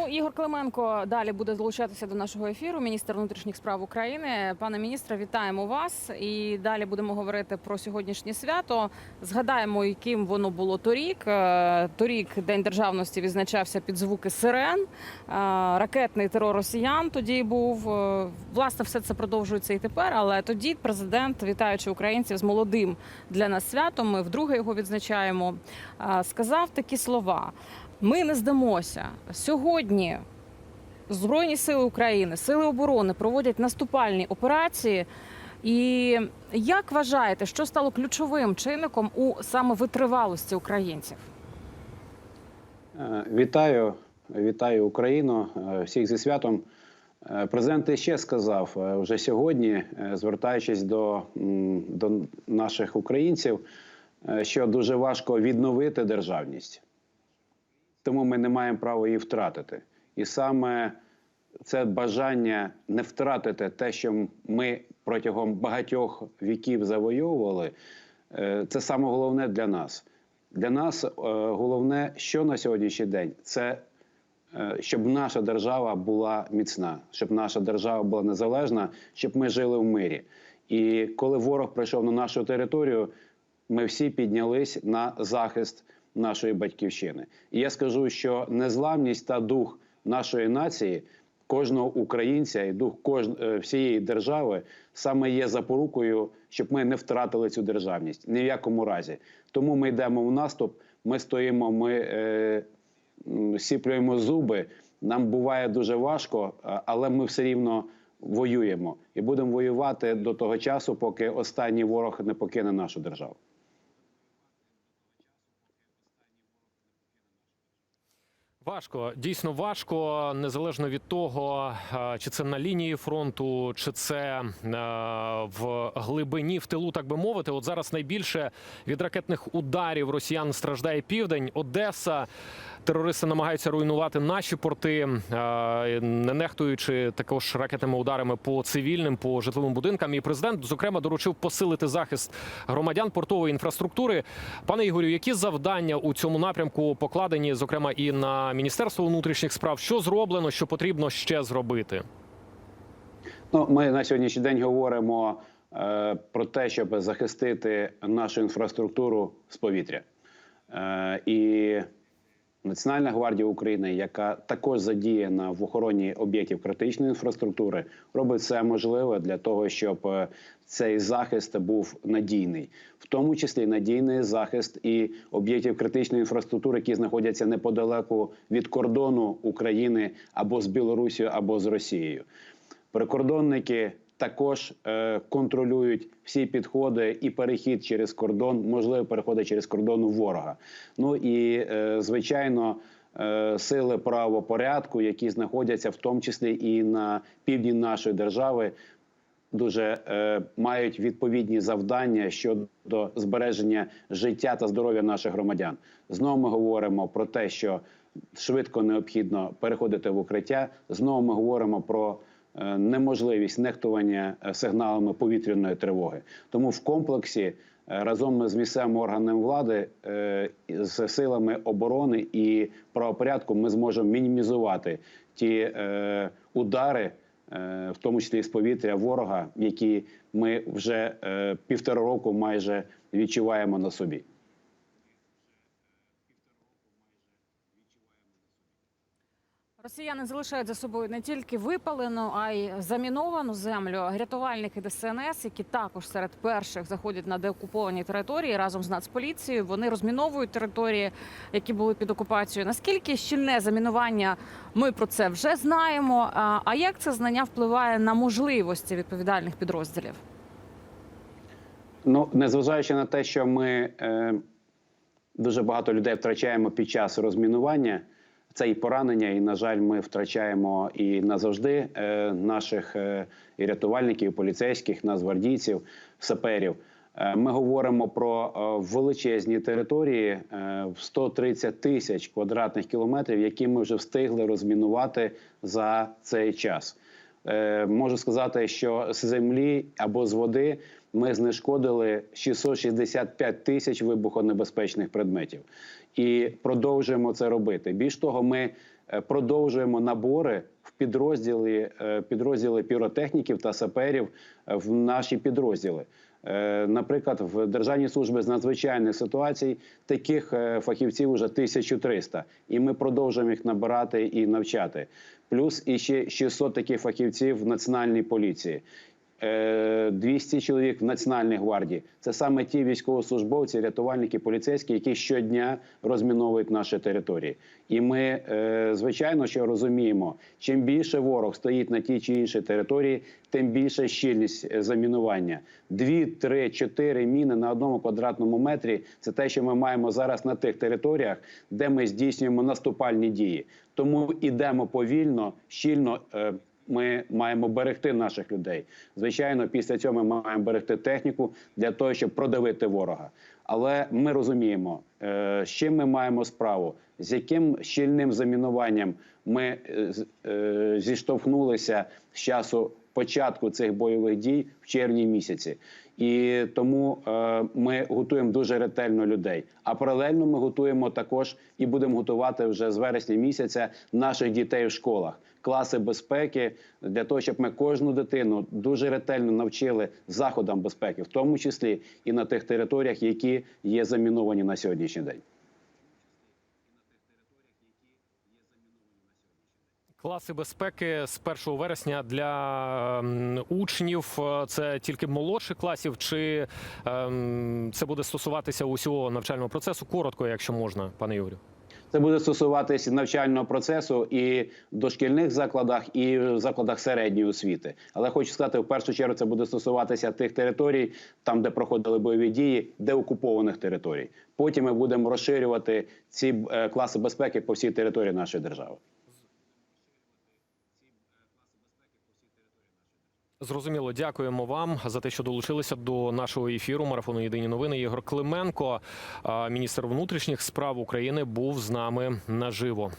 Ну, Ігор Клименко далі буде залучатися до нашого ефіру. Міністр внутрішніх справ України. Пане міністре, вітаємо вас. І далі будемо говорити про сьогоднішнє свято. Згадаємо, яким воно було торік. Е, Торік День державності відзначався під звуки сирен. Е, Ракетний терор росіян тоді був. Е, Власне, все це продовжується і тепер. Але тоді президент, вітаючи українців з молодим для нас святом, ми вдруге його відзначаємо. Сказав такі слова. Ми не здамося сьогодні. Збройні сили України, сили оборони проводять наступальні операції. І як вважаєте, що стало ключовим чинником у саме витривалості українців? Е, Вітаю, вітаю Україну, е, всіх зі святом. Е, Президент ще сказав вже сьогодні, звертаючись до, до наших українців, що дуже важко відновити державність, тому ми не маємо права її втратити. І саме це бажання не втратити те, що ми протягом багатьох віків завойовували, е, це саме головне для нас. Для нас е, головне, що на сьогоднішній день, це е, щоб наша держава була міцна, щоб наша держава була незалежна, щоб ми жили в мирі. І коли ворог прийшов на нашу територію, ми всі піднялись на захист нашої батьківщини. І я скажу, що незламність та дух нашої нації, кожного українця і дух кож... е, всієї держави саме є запорукою, щоб ми не втратили цю державність ні в якому разі. Тому ми йдемо в наступ. Ми стоїмо, ми е... сіплюємо зуби. Нам буває дуже важко, але ми все рівно воюємо і будемо воювати до того часу, поки останній ворог не покине нашу державу. Важко, дійсно важко, незалежно від того, е, чи це на лінії фронту, чи це е, в глибині, в тилу, так би мовити. От зараз найбільше від ракетних ударів росіян страждає південь, Одеса. Терористи намагаються руйнувати наші порти, е, не нехтуючи також ракетними ударами по цивільним, по житловим будинкам. І президент, зокрема, доручив посилити захист громадян портової інфраструктури. Пане Ігорю, які завдання у цьому напрямку покладені, зокрема, і на міністерство внутрішніх справ, що зроблено, що потрібно ще зробити? Ну, ми на сьогоднішній день говоримо е, про те, щоб захистити нашу інфраструктуру з повітря. Е, і Національна гвардія України, яка також задіяна в охороні об'єктів критичної інфраструктури, робить все можливе для того, щоб е, цей захист був надійний, в тому числі надійний захист і об'єктів критичної інфраструктури, які знаходяться неподалеку від кордону України або з Білорусією, або з Росією. Прикордонники також е, контролюють всі підходи і перехід через кордон, можливо, переходи через кордон у ворога. Ну і е, звичайно. е, Сили правопорядку, які знаходяться в тому числі і на півдні нашої держави, дуже е, мають відповідні завдання щодо збереження життя та здоров'я наших громадян. Знову ми говоримо про те, що швидко необхідно переходити в укриття. Знову ми говоримо про неможливість нехтування е, сигналами повітряної тривоги. Тому в комплексі е, разом з місцевими органами влади е, з силами оборони і правопорядку ми зможемо мінімізувати ті е, удари е, в тому числі з повітря ворога, які ми вже е, півтора року майже відчуваємо на собі. Росіяни залишають за собою не тільки випалену, а й заміновану землю. Рятувальники ДСНС, які також серед перших заходять на деокуповані території разом з Нацполіцією. Вони розміновують території, які були під окупацією. Наскільки щільне замінування? Ми про це вже знаємо. А як це знання впливає на можливості відповідальних підрозділів? Ну, незважаючи на те, що ми е, дуже багато людей втрачаємо під час розмінування, це і поранення, і, на жаль, ми втрачаємо і назавжди е, наших е, і рятувальників, і поліцейських, нацгвардійців, саперів. Е, Ми говоримо про величезні території е, в 130 тисяч квадратних кілометрів, які ми вже встигли розмінувати за цей час. Можу сказати, що з землі або з води ми знешкодили 665 тисяч вибухонебезпечних предметів і продовжуємо це робити. Більш того, ми е, продовжуємо набори в підрозділи, е, підрозділи піротехніків та саперів е, в наші підрозділи. Наприклад, в Державній службі з надзвичайних ситуацій таких фахівців вже 1300, і ми продовжуємо їх набирати і навчати. Плюс іще 600 таких фахівців в національній поліції. Е, 200 чоловік в Національній гвардії. Це саме ті військовослужбовці, рятувальники, поліцейські, які щодня розміновують наші території. І ми, е, звичайно, що розуміємо, чим більше ворог стоїть на тій чи іншій території, тим більша щільність е, замінування. Дві, три, чотири міни на одному квадратному метрі це те, що ми маємо зараз на тих територіях, де ми здійснюємо наступальні дії. Тому ідемо повільно, щільно. Ми маємо берегти наших людей. Звичайно, після цього ми маємо берегти техніку для того, щоб продавити ворога. Але ми розуміємо, е, з чим ми маємо справу, з яким щільним замінуванням ми е, е, зіштовхнулися з часу початку цих бойових дій в червні місяці. І тому е, ми готуємо дуже ретельно людей. А паралельно ми готуємо також і будемо готувати вже з вересня місяця наших дітей в школах. Класи безпеки для того, щоб ми кожну дитину дуже ретельно навчили заходам безпеки, в тому числі і на тих територіях, які є заміновані на сьогоднішній день. Класи безпеки з 1 вересня для ем, учнів. е, Це тільки молодших класів, чи ем, це буде стосуватися усього навчального процесу? Коротко, якщо можна, пане Ігорю. Це буде стосуватися навчального процесу і в дошкільних закладах, і в закладах середньої освіти. Але хочу сказати, в першу чергу це буде стосуватися тих територій, там де проходили бойові дії, де окупованих територій. Потім ми будемо розширювати ці е, класи безпеки по всій території нашої держави. Зрозуміло, дякуємо вам за те, що долучилися до нашого ефіру. Марафону Єдині новини. Ігор Клименко, міністр внутрішніх справ України, був з нами наживо.